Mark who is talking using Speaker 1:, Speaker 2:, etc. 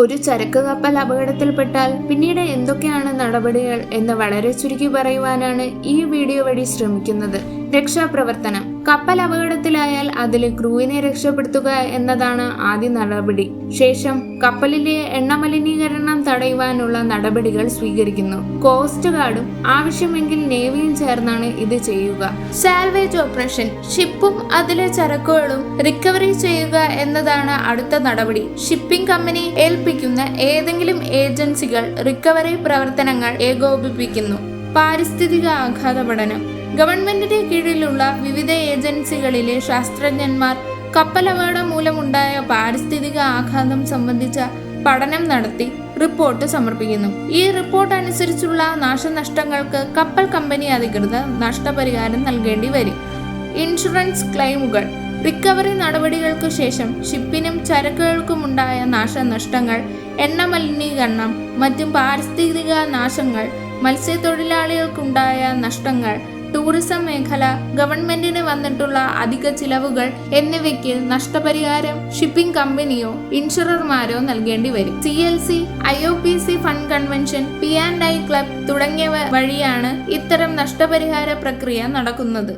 Speaker 1: ഒരു ചരക്ക് കപ്പൽ അപകടത്തിൽപ്പെട്ടാൽ പിന്നീട് എന്തൊക്കെയാണ് നടപടികൾ എന്ന് വളരെ ചുരുക്കി പറയുവാനാണ് ഈ വീഡിയോ വഴി ശ്രമിക്കുന്നത്. രക്ഷാപ്രവർത്തനം. കപ്പൽ അപകടത്തിലായാൽ അതിലെ ക്രൂവിനെ രക്ഷപ്പെടുത്തുക എന്നതാണ് ആദ്യ നടപടി. ശേഷം കപ്പലിലെ എണ്ണ മലിനീകരണം തടയുവാനുള്ള നടപടികൾ സ്വീകരിക്കുന്നു. കോസ്റ്റ് ഗാർഡും ആവശ്യമെങ്കിൽ നേവിയും ചേർന്നാണ് ഇത് ചെയ്യുക. Salvage operation. ഷിപ്പും അതിലെ ചരക്കുകളും റിക്കവറി ചെയ്യുക എന്നതാണ് അടുത്ത നടപടി. ഷിപ്പിംഗ് കമ്പനി ഏൽപ്പിക്കുന്ന ഏതെങ്കിലും ഏജൻസികൾ റിക്കവറി പ്രവർത്തനങ്ങൾ ഏകോപിപ്പിക്കുന്നു. പാരിസ്ഥിതിക ആഘാത പഠനം ഗവൺമെന്റിന്റെ കീഴിലുള്ള വിവിധ ഏജൻസികളിലെ ശാസ്ത്രജ്ഞന്മാർ കപ്പലപകടം മൂലമുണ്ടായ പാരിസ്ഥിതിക ആഘാതം സംബന്ധിച്ച പഠനം നടത്തി റിപ്പോർട്ട് സമർപ്പിക്കുന്നു. ഈ റിപ്പോർട്ട് അനുസരിച്ചുള്ള നാശനഷ്ടങ്ങൾക്ക് കപ്പൽ കമ്പനി അധികൃതർ നഷ്ടപരിഹാരം നൽകേണ്ടി വരും. ഇൻഷുറൻസ് ക്ലെയിമുകൾ റിക്കവറി നടപടികൾക്ക് ശേഷം ഷിപ്പിനും ചരക്കുകൾക്കുമുണ്ടായ നാശനഷ്ടങ്ങൾ എണ്ണ മലിനീകരണം മറ്റും പാരിസ്ഥിതിക നാശങ്ങൾ മത്സ്യത്തൊഴിലാളികൾക്കുണ്ടായ നഷ്ടങ്ങൾ ടൂറിസം മേഖല ഗവൺമെന്റിന് വന്നിട്ടുള്ള അധിക ചിലവുകൾ എന്നിവയ്ക്ക് നഷ്ടപരിഹാരം ഷിപ്പിംഗ് കമ്പനിയോ ഇൻഷുറർമാരോ നൽകേണ്ടി വരും. C L C I O P C fund convention P and I club തുടങ്ങിയവ വഴിയാണ് ഇത്തരം നഷ്ടപരിഹാര പ്രക്രിയ നടക്കുന്നത്.